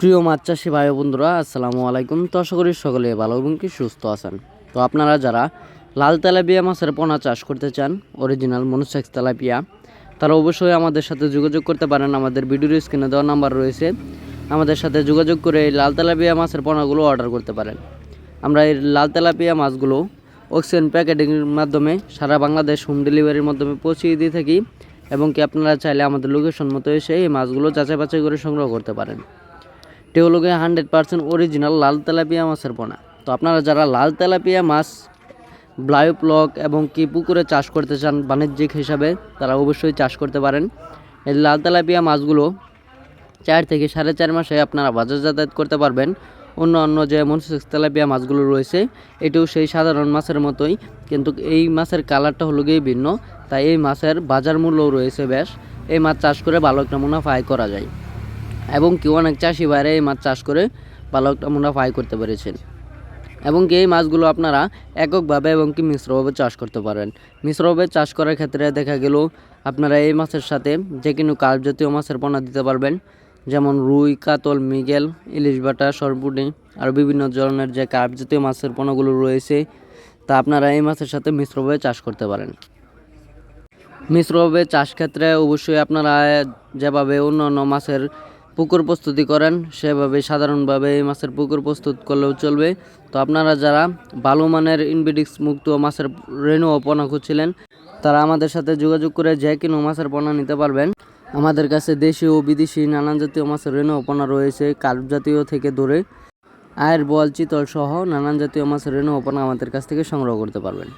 প্রিয় মাছ চাষি ভাই বন্ধুরা, আসসালামু আলাইকুম। তো আশা করি সকলে ভালো এবং কি সুস্থ আছেন। তো আপনারা যারা লাল তেলাপিয়া মাছের পোনা চাষ করতে চান অরিজিনাল মনুসেক্স তেলাপিয়া, তারা অবশ্যই আমাদের সাথে যোগাযোগ করতে পারেন। আমাদের ভিডিওর স্ক্রিনে দেওয়া নাম্বার রয়েছে। আমাদের সাথে যোগাযোগ করে এই লাল তেলাপিয়া মাছের পোনাগুলো অর্ডার করতে পারেন। আমরা এই লাল তেলাপিয়া মাছগুলো অক্সিজেন প্যাকেটিংয়ের মাধ্যমে সারা বাংলাদেশ হোম ডেলিভারির মাধ্যমে পৌঁছিয়ে দিয়ে থাকি এবং কি আপনারা চাইলে আমাদের লোকেশন মতো এসে এই মাছগুলো যাচাই বাছাই করে সংগ্রহ করতে পারেন। টেওলগে হান্ড্রেড পার্সেন্ট অরিজিনাল লাল তেলাপিয়া মাছের পোনা। তো আপনারা যারা লাল তেলাপিয়া মাছ ব্লায়োপ্লক এবং কি পুকুরে চাষ করতে চান বাণিজ্যিক হিসাবে, তারা অবশ্যই চাষ করতে পারেন। এই লাল তেলাপিয়া মাছগুলো চার থেকে সাড়ে চার মাসে আপনারা বাজার যাতায়াত করতে পারবেন। অন্য অন্য যে মনসেক্স তেলাপিয়া মাছগুলো রয়েছে, এটিও সেই সাধারণ মাছের মতোই, কিন্তু এই মাছের কালারটা হলো গিয়ে ভিন্ন। তাই এই মাছের বাজার মূল্যও রয়েছে বেশ। এই মাছ চাষ করে ভালো একটা মুনাফা আয় করা যায়। এবং কেউ অনেক চাষি বাইরে এই মাছ চাষ করে ভালো একটা মুনাফা আয় করতে পেরেছেন। এবং এই মাছগুলো আপনারা এককভাবে এবং কি মিশ্রভাবে চাষ করতে পারেন। মিশ্রভাবে চাষ করার ক্ষেত্রে দেখা গেল, আপনারা এই মাছের সাথে যে কোনো কার্প জাতীয় মাছের পোনা দিতে পারবেন। যেমন রুই, কাতল, মৃগেল, ইলিশ বাটা, সরপুটি আর বিভিন্ন ধরনের যে কার্প জাতীয় মাছের পোনাগুলো রয়েছে, তা আপনারা এই মাছের সাথে মিশ্রভাবে চাষ করতে পারেন। মিশ্রভাবে চাষ ক্ষেত্রে অবশ্যই আপনারা যেভাবে অন্য অন্য মাছের পুকুর প্রস্তুতি করেন, সেভাবে সাধারণভাবে এই মাছের পুকুর প্রস্তুত করলেও চলবে। তো আপনারা যারা ভালো মানের ইনবিডিক্স মুক্ত মাছের রেণু ও পোনা খুঁজছিলেন, তারা আমাদের সাথে যোগাযোগ করে যে কোনো মাছের পোনা নিতে পারবেন। আমাদের কাছে দেশি ও বিদেশি নানান জাতীয় মাছের রেণু পোনা রয়েছে, কার্প জাতীয় থেকে ধরে আয়ের বল চিতল সহ নানান জাতীয় মাছের রেণু পোনা আমাদের কাছ থেকে সংগ্রহ করতে পারবেন।